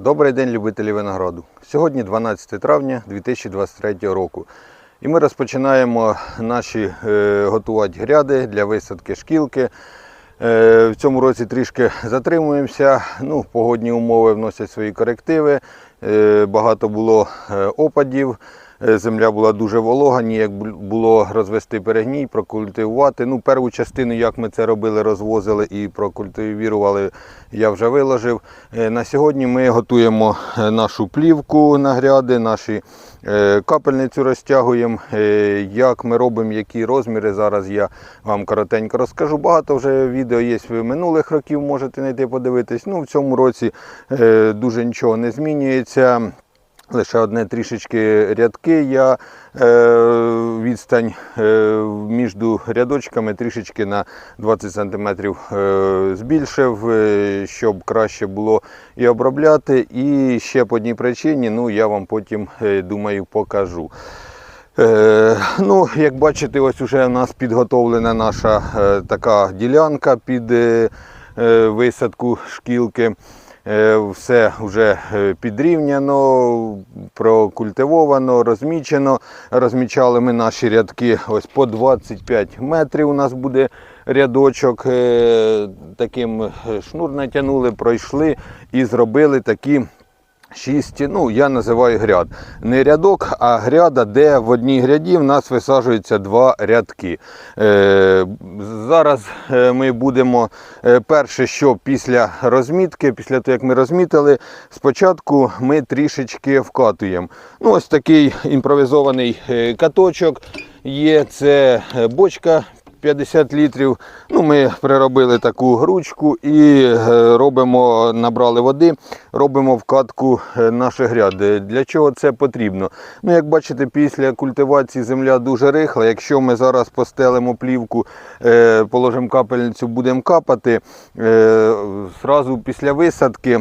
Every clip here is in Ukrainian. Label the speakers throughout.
Speaker 1: Добрий день, любителі винограду. Сьогодні 12 травня 2023 року. І ми розпочинаємо наші е, готувати гряди для висадки шкілки. Е, в цьому році трішки затримуємося. Ну, погодні умови вносять свої корективи. Е, багато було е, опадів. Е, Земля була дуже волога, ніяк бу- було розвести перегній, прокультивувати. Ну, перву частину, як ми це робили, розвозили і прокультивірували, я вже виложив. Е, На сьогодні ми готуємо е, нашу плівку на гряди, наші капельницю розтягуємо. Як ми робимо, які розміри, зараз я вам коротенько розкажу. Багато вже відео є минулих років, можете знайти подивитись. Ну, в цьому році дуже нічого не змінюється. Лише одне трішечки рядки. Я е, відстань е, між рядочками трішечки на 20 см е, збільшив, е, щоб краще було і обробляти. І ще по одній причині, ну я вам потім е, думаю покажу. Е, ну, як бачите, ось уже у нас підготовлена наша е, така ділянка під е, е, висадку шкілки. Е, все вже е, підрівняно, прокультивовано, розмічено. Розмічали ми наші рядки ось по 25 метрів. У нас буде рядочок. Е, Таким шнур натягнули, пройшли і зробили такі. Шість, ну я називаю гряд. Не рядок, а гряда, де в одній гряді в нас висаджуються два рядки. Е, зараз е, ми будемо е, перше, що після розмітки, після того як ми розмітили, спочатку ми трішечки вкатуємо. Ну, ось такий імпровізований е, каточок є. Це бочка 50 літрів. Ну, ми приробили таку ручку і е, робимо, набрали води, робимо вкатку е, наших гряд. Для чого це потрібно? Ну, як бачите, після культивації земля дуже рихла. Якщо ми зараз постелимо плівку, е, положимо капельницю, будемо капати, зразу після висадки.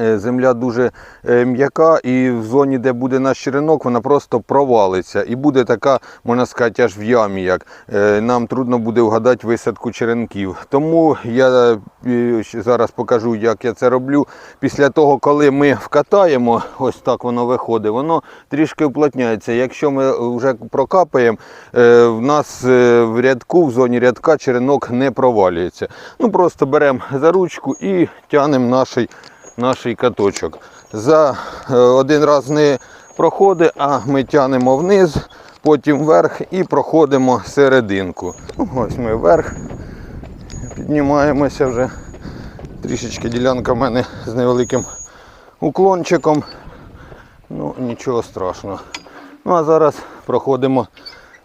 Speaker 1: Е, Земля дуже е, м'яка, і в зоні, де буде наш черенок, вона просто провалиться. І буде така, можна сказати, аж в ямі. Як. Е, Нам трудно буде вгадати висадку черенків. Тому я зараз покажу, як я це роблю. Після того, коли ми вкатаємо, ось так воно виходить, воно трішки уплотняється. Якщо ми вже прокапаємо, в нас в рядку, в зоні рядка черенок не провалюється. Ну Просто беремо за ручку і тягнемо наший наш каточок. За е, один раз не проходить, а ми тянемо вниз, потім вверх і проходимо серединку. Ну, Ось ми вверх піднімаємося вже. Трішечки ділянка в мене з невеликим уклончиком. Ну, нічого страшного. Ну а зараз проходимо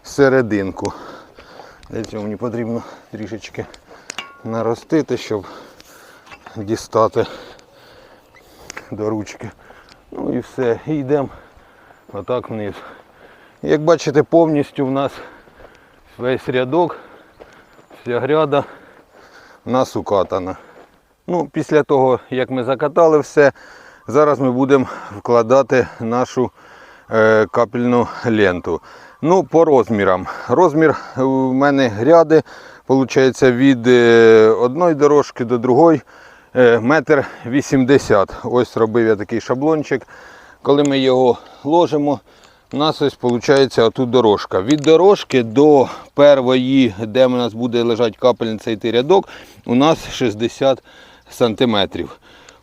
Speaker 1: серединку. Для мені потрібно трішечки наростити, щоб дістати до ручки. Ну і все, і йдемо отак вниз. Як бачите, повністю в нас весь рядок, вся гряда в нас укатана. Ну, після того, як ми закатали все, зараз ми будемо вкладати нашу е, капельну ленту. Ну, по розмірам. Розмір у мене гряди, виходить, від е, одної дорожки до другої метр вісімдесят. Ось робив я такий шаблончик. Коли ми його ложимо, у нас ось виходить отут дорожка. Від дорожки до первої, де у нас буде лежати капельниця йти рядок, у нас 60 сантиметрів.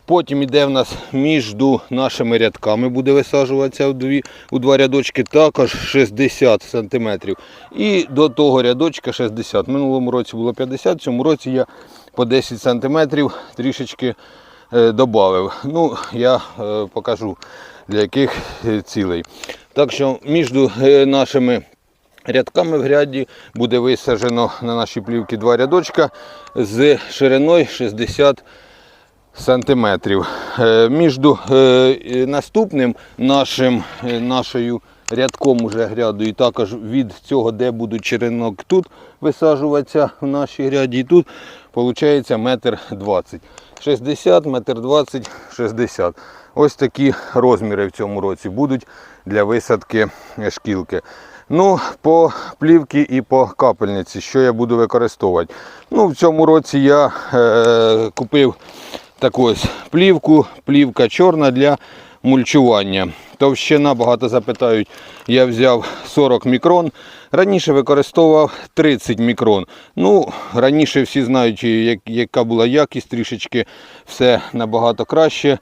Speaker 1: Потім йде в нас між нашими рядками, буде висаджуватися у, дві, у два рядочки також 60 сантиметрів. І до того рядочка 60. В минулому році було 50, в цьому році я по 10 сантиметрів трішечки е, додав. Ну, я е, покажу для яких е, цілей. Так що між нашими рядками в гряді буде висаджено на нашій плівці два рядочка з шириною 60 сантиметрів. Е, Між наступним нашим, нашою рядком уже гряду і також від цього, де буде черенок тут висаджуватися в нашій гряді, і тут виходить метр 20. 60, метр 20, 60. Ось такі розміри в цьому році будуть для висадки шкілки. Ну, по плівці і по капельниці, що я буду використовувати. Ну, в цьому році я е, купив таку ось плівку, плівка чорна для мульчування. Товщина багато запитають, я взяв 40 мікрон. Раніше використовував 30 мікрон. Ну, раніше всі знають, як- яка була якість, трішечки все набагато краще.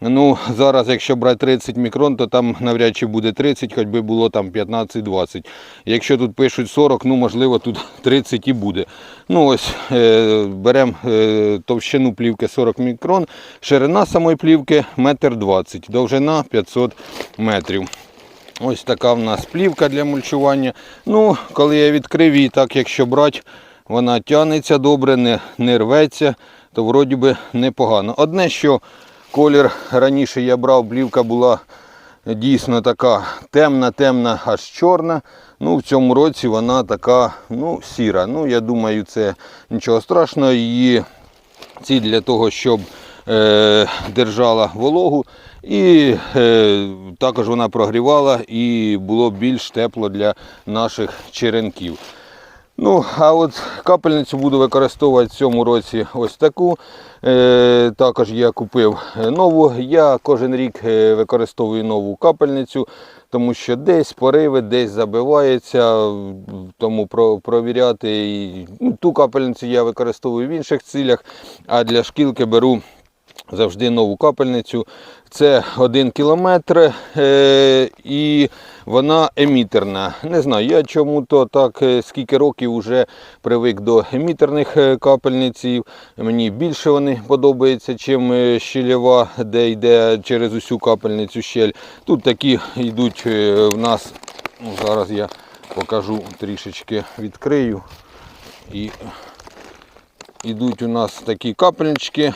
Speaker 1: Ну, зараз, якщо брати 30 мікрон, то там навряд чи буде 30, хоч би було там 15-20. Якщо тут пишуть 40, ну можливо тут 30 і буде. Ну ось е, беремо е, товщину плівки 40 мікрон, ширина самої плівки 1,20 м, довжина 500 метрів. Ось така в нас плівка для мульчування. Ну, коли я відкрив її, так якщо брати, вона тягнеться добре, не, не рветься, то вроді би непогано. Одне, що колір раніше я брав, плівка була дійсно така темна, темна, аж чорна. Ну, в цьому році вона така ну, сіра. Ну, я думаю, це нічого страшного. Її ці для того, щоб е, держала вологу. І е, також вона прогрівала і було більш тепло для наших черенків. Ну, а от капельницю буду використовувати в цьому році ось таку. Е, також я купив е, нову. Я кожен рік е, використовую нову капельницю, тому що десь пориви, десь забивається, тому про, провіряти. І, ну, ту капельницю я використовую в інших цілях, а для шкілки беру завжди нову капельницю. Це 1 кілометр е, і вона емітерна. Не знаю, я чому то так, е, скільки років вже привик до емітерних е, капельниців. Мені більше вони подобаються, чим щільова, де йде через усю капельницю щель. Тут такі йдуть в нас. Ну, зараз я покажу трішечки відкрию. І Ідуть у нас такі капельнички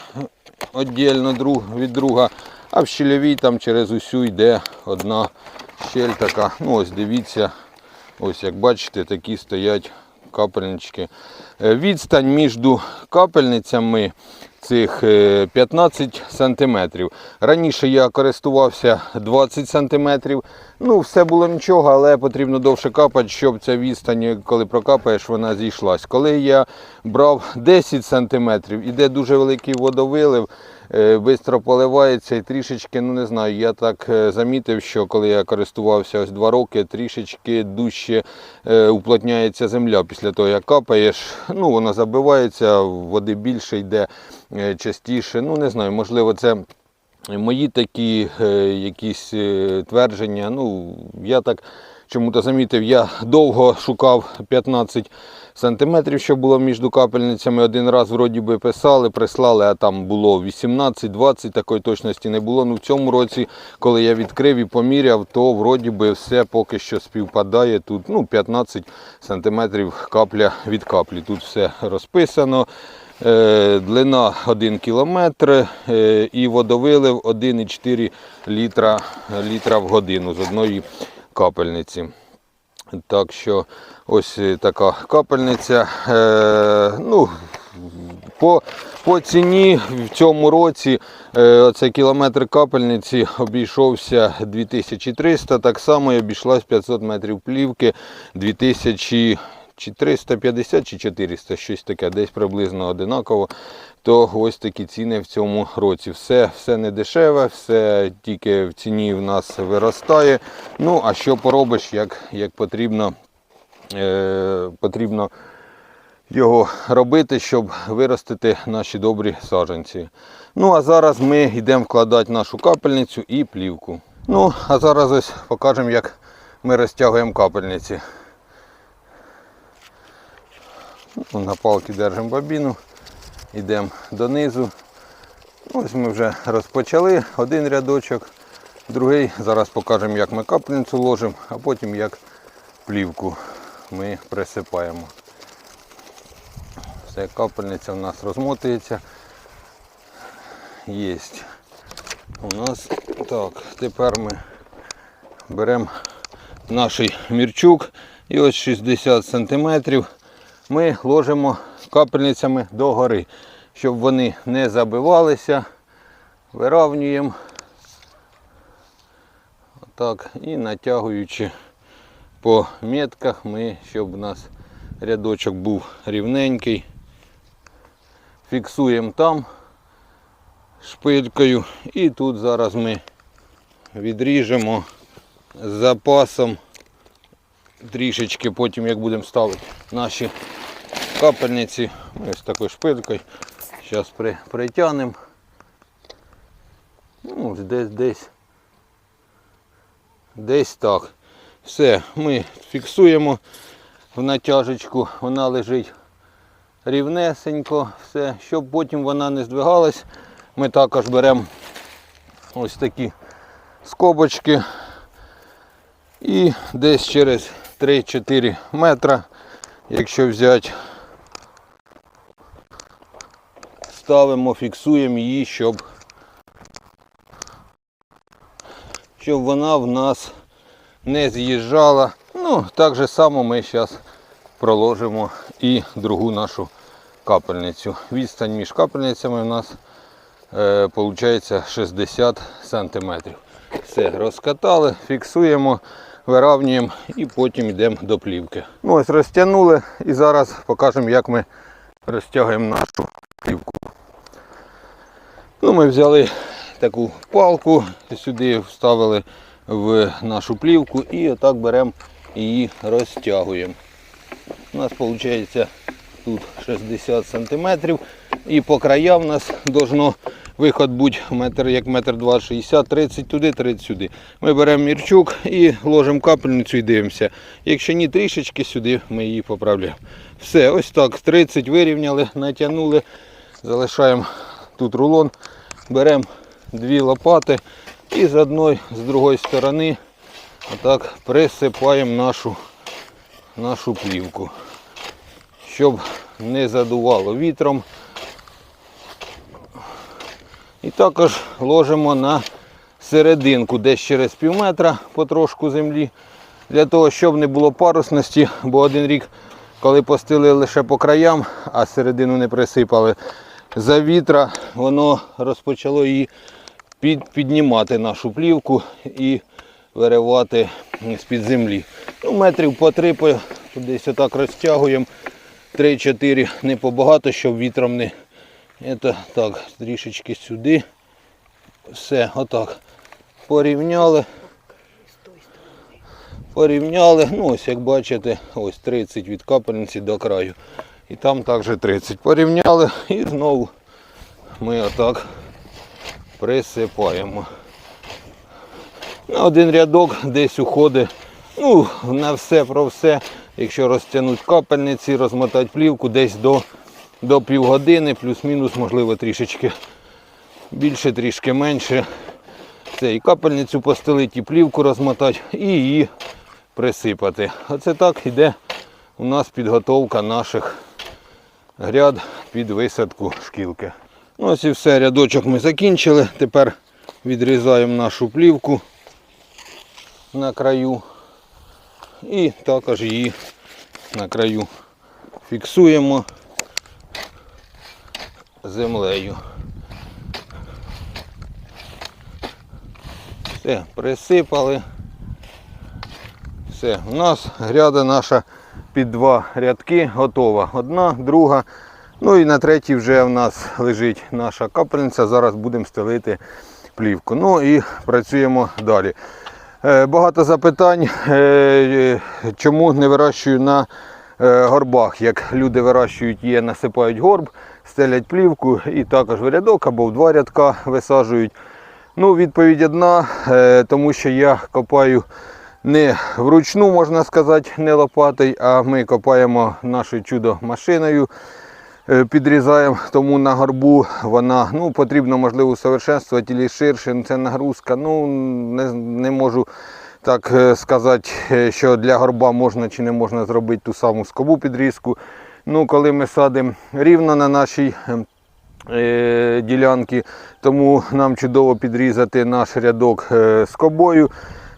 Speaker 1: віддільно друг від друга, а в щільовій там через усю йде одна щель така. Ну ось дивіться, ось як бачите, такі стоять капельнички. Е, Відстань між капельницями цих е, 15 сантиметрів. Раніше я користувався 20 сантиметрів. Ну, все було нічого, але потрібно довше капати, щоб ця відстань, коли прокапаєш, вона зійшлась. Коли я брав 10 сантиметрів, іде дуже великий водовилив, швидко поливається і трішечки, ну не знаю, я так е, замітив, що коли я користувався ось 2 роки, трішечки дужче е, уплотняється земля після того, як капаєш. Ну, вона забивається, води більше йде е, частіше. Ну, не знаю, можливо, це мої такі е, якісь е, твердження. Ну, я так чому-то замітив, я довго шукав 15 сантиметрів, що було між капельницями. Один раз вроді би писали, прислали, а там було 18-20, такої точності не було. Ну, в цьому році, коли я відкрив і поміряв, то вроді би все поки що співпадає. Тут ну, 15 сантиметрів капля від каплі. Тут все розписано. Е, Длина 1 кілометр е, і водовилив 1,4 літра, літра в годину з одної капельниці. Так що ось е, така капельниця. Е, ну, по, по ціні в цьому році е, оцей кілометр капельниці обійшовся 2300, так само і обійшлась 500 метрів плівки 2000 чи 350 чи 400, щось таке, десь приблизно одинаково. То ось такі ціни в цьому році. Все, все не дешеве, все тільки в ціні в нас виростає. Ну, а що поробиш, як, як потрібно, е, потрібно його робити, щоб виростити наші добрі саджанці. Ну, а зараз ми йдемо вкладати нашу капельницю і плівку. Ну, а зараз ось покажемо, як ми розтягуємо капельниці. На палки держимо бобіну, йдемо донизу. Ось ми вже розпочали один рядочок, другий. Зараз покажемо, як ми капельницю ложимо, а потім як плівку ми присипаємо. Все, капельниця у нас розмотується. Є. У нас так, тепер ми беремо наш мірчук і ось 60 сантиметрів ми ложимо капельницями догори, щоб вони не забивалися. Виравнюємо. Отак. І натягуючи по метках, ми, щоб у нас рядочок був рівненький. Фіксуємо там шпилькою. І тут зараз ми відріжемо з запасом трішечки, потім як будемо ставити наші капельниці. Ось такою шпилькою. Зараз при, притягнемо. Ну, десь десь. Десь так. Все, ми фіксуємо в натяжечку, вона лежить рівнесенько, все, щоб потім вона не здвигалась. Ми також беремо ось такі скобочки і десь через 3-4 метра, якщо взяти, ставимо, фіксуємо її, щоб, щоб вона в нас не з'їжджала. Ну, так же само ми зараз проложимо і другу нашу капельницю. Відстань між капельницями у нас е, виходить 60 см. Все, розкатали, фіксуємо, виравнюємо і потім йдемо до плівки. Ну ось розтягнули і зараз покажемо, як ми розтягуємо нашу плівку. Ну, ми взяли таку палку, сюди вставили в нашу плівку і отак беремо її розтягуємо. У нас виходить тут 60 см і по краям у нас должно виход бути метр, як метр 2, 60, 30 туди, 30 сюди. Ми беремо мірчук і ложимо капельницю і дивимося. Якщо ні, трішечки сюди ми її поправляємо. Все, ось так, 30 вирівняли, натягнули, залишаємо тут рулон, беремо дві лопати і з одної, з другої сторони отак присипаємо нашу, нашу плівку, щоб не задувало вітром. І також ложимо на серединку, десь через пів метра потрошку землі, для того, щоб не було парусності, бо один рік, коли постили лише по краям, а середину не присипали за вітра, воно розпочало її під, піднімати нашу плівку і виривати з-під землі. Ну, метрів по три по, десь отак розтягуємо. 3-4 не побагато, щоб вітром не. Это так, трішечки сюди. Все, отак. Порівняли. Порівняли. Ну ось як бачите, ось 30 від капельниці до краю. І там також 30. Порівняли і знову ми отак присипаємо. На один рядок десь уходить. Ну, на все про все. Якщо розтягнути капельниці, розмотати плівку десь до, до півгодини, плюс-мінус, можливо, трішечки більше, трішки менше. Це і капельницю постелити, і плівку розмотати, і її присипати. Оце так іде у нас підготовка наших гряд під висадку шкілки. Ну, ось і все, рядочок ми закінчили. Тепер відрізаємо нашу плівку на краю і також її на краю фіксуємо землею. Все, присипали. Все, у нас гряда наша під два рядки готова. Одна, друга. Ну і на третій вже в нас лежить наша капельниця. Зараз будемо стелити плівку. Ну і працюємо далі. Е, Багато запитань, е, чому не вирощую на е, горбах. Як люди вирощують є, насипають горб, стелять плівку і також в рядок або в два рядка висаджують. Ну, відповідь одна, е, тому що я копаю не вручну, можна сказати, не лопатою, а ми копаємо нашою чудо-машиною. Е, Підрізаємо, тому на горбу вона ну, потрібно, можливо, усовершенствувати і ширше. ну, Це нагрузка. Ну, не, не можу так е, сказати, е, що для горба можна чи не можна зробити ту саму скобу підрізку. Ну, коли ми садимо рівно на нашій ем, е, ділянки, тому нам чудово підрізати наш рядок скобою.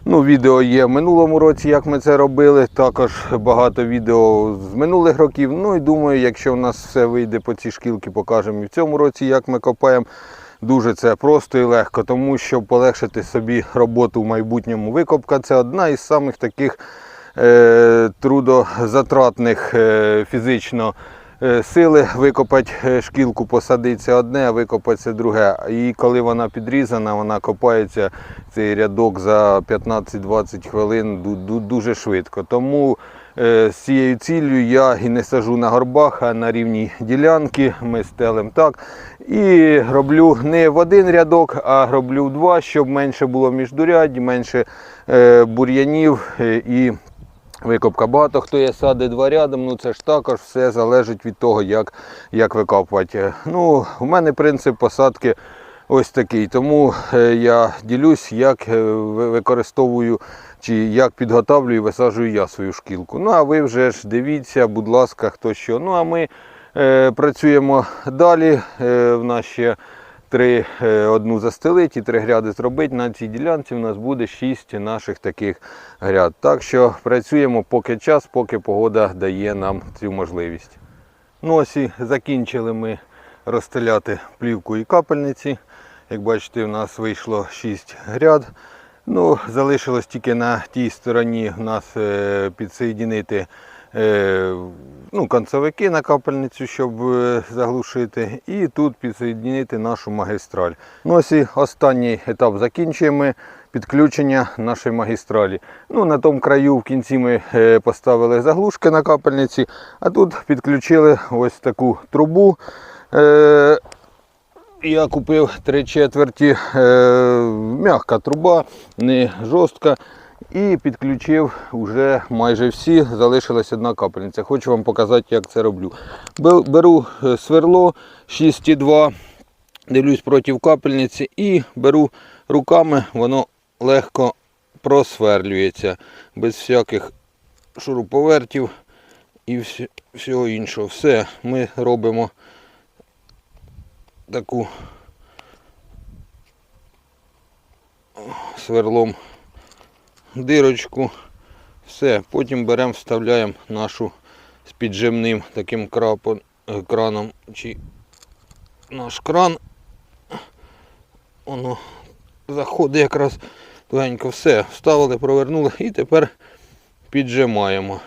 Speaker 1: Ну, відео є в минулому році, як ми це робили. Також багато відео з минулих років. Ну і думаю, якщо в нас все вийде по цій шкілки, покажемо і в цьому році, як ми копаємо. Дуже це просто і легко, тому щоб полегшити собі роботу в майбутньому. Викопка це одна із самих таких е, трудозатратних е, фізично сили викопати е, шкілку, посадити це одне, а друге. І коли вона підрізана, вона копається цей рядок за 15-20 хвилин ду- ду- дуже швидко. Тому е, з цією ціллю я і не сажу на горбах, а на рівній ділянки. Ми стелимо так. І роблю не в один рядок, а роблю в два, щоб менше було міждурядь, менше е, бур'янів е, і Викопка. Багато хто є сади два рядом, ну це ж також все залежить від того, як, як викопувати. Ну, у мене принцип посадки ось такий. Тому е, я ділюсь, як е, використовую чи як підготавлюю і висаджую я свою шкілку. Ну а ви вже ж дивіться, будь ласка, хто що. Ну а ми е, працюємо далі. Е, в нас три, е, одну застелить і три гряди зробити. На цій ділянці у нас буде шість наших таких гряд. Так що працюємо поки час, поки погода дає нам цю можливість. Ну ось і закінчили ми розстеляти плівку і капельниці. Як бачите, у нас вийшло 6 гряд. Ну, залишилось тільки на тій стороні у нас е, підсоєдинити е, ну, концовики на капельницю, щоб е, заглушити. І тут підсоєдинити нашу магістраль. Ну, ось і останній етап закінчуємо. Підключення нашої магістралі. Ну, на тому краю в кінці ми е, поставили заглушки на капельниці, а тут підключили ось таку трубу. Е, я купив три четверті е, м'яка труба, не жорстка. І підключив вже майже всі, залишилась одна капельниця. Хочу вам показати, як це роблю. Беру е, сверло 6,2, дивлюсь проти капельниці і беру руками, воно легко просверлюється, без всяких шуруповертів і всього іншого. Все, ми робимо таку сверлом дирочку. Все, потім беремо, вставляємо нашу з піджимним таким крапом, е, краном чи наш кран. Воно заходить якраз тугенько. Все, вставили, провернули і тепер піджимаємо.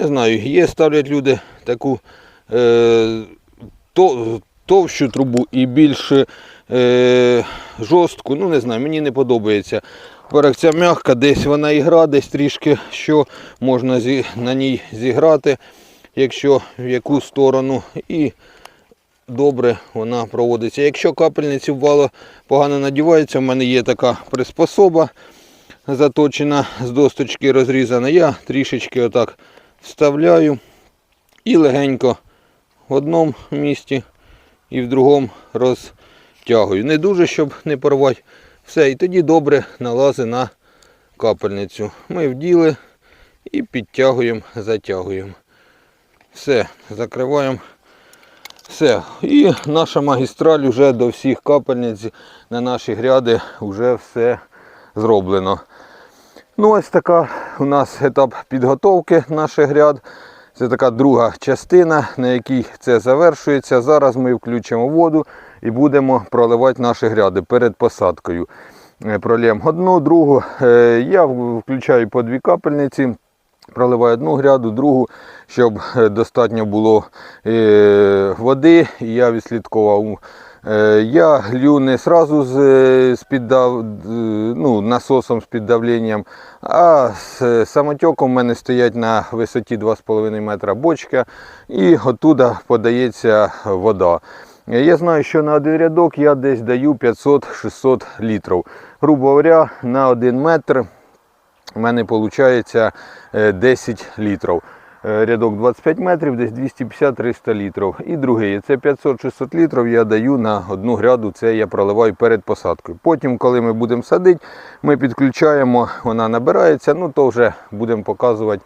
Speaker 1: Не знаю, є ставлять люди таку е, то, товщу трубу і більш е, жорстку. Ну не знаю, мені не подобається. Перек ця м'яка, десь вона і гра, десь трішки що можна зі, на ній зіграти, якщо в яку сторону. І добре вона проводиться. Якщо капельниці ввало погано надіваються, в мене є така приспособа заточена з досточки розрізана. Я трішечки отак вставляю і легенько в одному місці і в другому розтягую. Не дуже, щоб не порвати. Все, і тоді добре налазить на капельницю. Ми вділи і підтягуємо, затягуємо. Все, закриваємо. Все. І наша магістраль вже до всіх капельниць на наші гряди вже все зроблено. Ну, ось така у нас етап підготовки наших гряд. Це така друга частина, на якій це завершується. Зараз ми включимо воду і будемо проливати наші гряди перед посадкою. Е, одну, другу. Е, Я включаю по дві капельниці. Проливаю одну гряду, другу, щоб е, достатньо було води. І я відслідкував. Е, Я глю не одразу з, е, з піддав, е, ну, насосом з піддавленням, а з самотеком в мене стоять на висоті 2,5 метра бочка і оттуда подається вода. Я знаю, що на один рядок я десь даю 500-600 літрів. Грубо говоря, на один метр у мене виходить 10 літрів. Е, Рядок 25 метрів, десь 250-300 літрів. І другий, це 500-600 літрів я даю на одну гряду, це я проливаю перед посадкою. Потім, коли ми будемо садити, ми підключаємо, вона набирається, ну то вже будемо показувати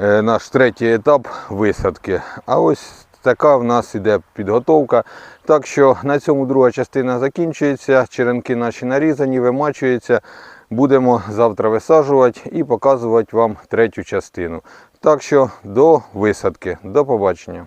Speaker 1: е, наш третій етап висадки. А ось така в нас іде підготовка. Так що на цьому друга частина закінчується, черенки наші нарізані, вимачуються. Будемо завтра висаджувати і показувати вам третю частину. Так що до висадки. До побачення.